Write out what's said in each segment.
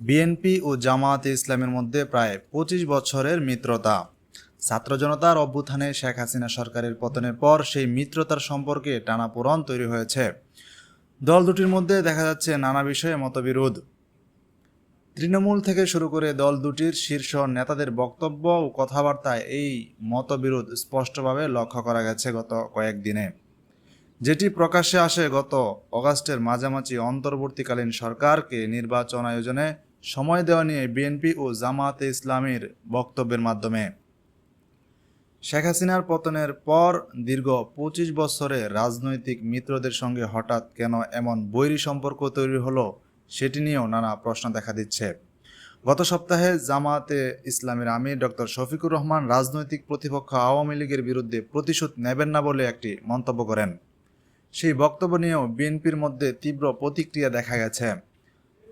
BNP ও জামায়াতে ইসলামের মধ্যে প্রায় পঁচিশ বছরের মিত্রতা। ছাত্র জনতার অভ্যুত্থানে শেখ হাসিনা সরকারের পতনের পর সেই মিত্রতার সম্পর্কে টানাপোড়ন তৈরি হয়েছে। দল দুটির মধ্যে দেখা যাচ্ছে নানা বিষয়ে মতবিরোধ। তৃণমূল থেকে শুরু করে দল দুটির শীর্ষ নেতাদের বক্তব্য ও কথাবার্তায় এই মতবিরোধ স্পষ্টভাবে লক্ষ্য করা গেছে গত কয়েকদিনে। যেটি প্রকাশ্যে আসে গত অগাস্টের মাঝামাঝি অন্তর্বর্তীকালীন সরকারকে নির্বাচন আয়োজনে সময় দেওয়া নিয়ে বিএনপি ও জামায়াতে ইসলামীর বক্তব্যের মাধ্যমে। শেখ হাসিনার পতনের পর দীর্ঘ পঁচিশ বছরে রাজনৈতিক মিত্রদের সঙ্গে হঠাৎ কেন এমন বৈরী সম্পর্ক তৈরি হলো সেটি নিয়েও নানা প্রশ্ন দেখা দিচ্ছে। গত সপ্তাহে জামায়াতে ইসলামের আমির ডক্টর শফিকুর রহমান রাজনৈতিক প্রতিপক্ষ আওয়ামী লীগের বিরুদ্ধে প্রতিশোধ নেবেন না বলে একটি মন্তব্য করেন। সেই বক্তব্য নিয়েও বিএনপির মধ্যে তীব্র প্রতিক্রিয়া দেখা গেছে।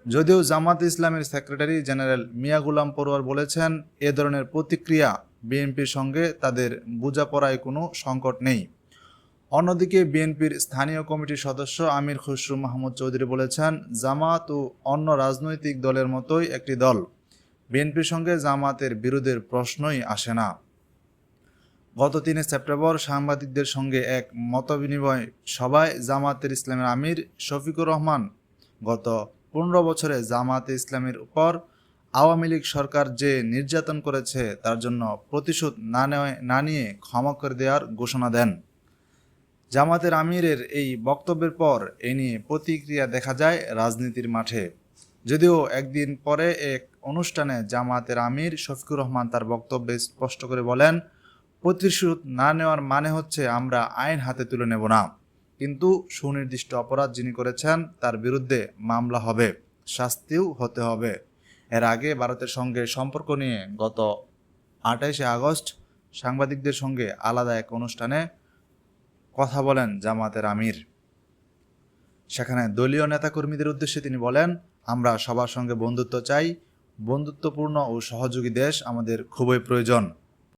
যদিও জামাত ইসলামের সেক্রেটারি জেনারেল মিয়া গুলাম পরোয়ার বলেছেন, এ ধরনের প্রতিক্রিয়া বিএনপির সঙ্গে তাদের বোঝাপড়ায় কোনো সংকট নেই। অন্যদিকে বিএনপির স্থানীয় কমিটির সদস্য আমির খুসরু মাহমুদ চৌধুরী বলেছেন, জামাত ও অন্য রাজনৈতিক দলের মতোই একটি দল। বিএনপির সঙ্গে জামাতের বিরোধের প্রশ্নই আসে না। গত তিনে সেপ্টেম্বর সাংবাদিকদের সঙ্গে এক মতবিনিময় সভায় জামাতের ইসলামের আমির শফিকুর রহমান গত পনেরো বছরে জামাতে ইসলামের উপর আওয়ামী লীগ সরকার যে নির্যাতন করেছে, তার জন্য প্রতিশোধ না না নিয়ে ক্ষমা করে দেওয়ার ঘোষণা দেন। জামাতের আমিরের এই বক্তব্যের পর এ নিয়ে প্রতিক্রিয়া দেখা যায় রাজনীতির মাঠে। যদিও একদিন পরে এক অনুষ্ঠানে জামাতের আমির শফিকুর রহমান তার বক্তব্যে স্পষ্ট করে বলেন, প্রতিশোধ না নেওয়ার মানে হচ্ছে আমরা আইন হাতে তুলে নেব না। কিন্তু সুনির্দিষ্ট অপরাধ যিনি করেছেন, তার বিরুদ্ধে মামলা হবে, শাস্তিও হতে হবে। এর আগে ভারতের সঙ্গে সম্পর্ক নিয়ে গত আঠাইশে আগস্ট সাংবাদিকদের সঙ্গে আলাদা এক অনুষ্ঠানে কথা বলেন জামাতের আমির। সেখানে দলীয় নেতাকর্মীদের উদ্দেশ্যে তিনি বলেন, আমরা সবার সঙ্গে বন্ধুত্ব চাই। বন্ধুত্বপূর্ণ ও সহযোগী দেশ আমাদের খুবই প্রয়োজন।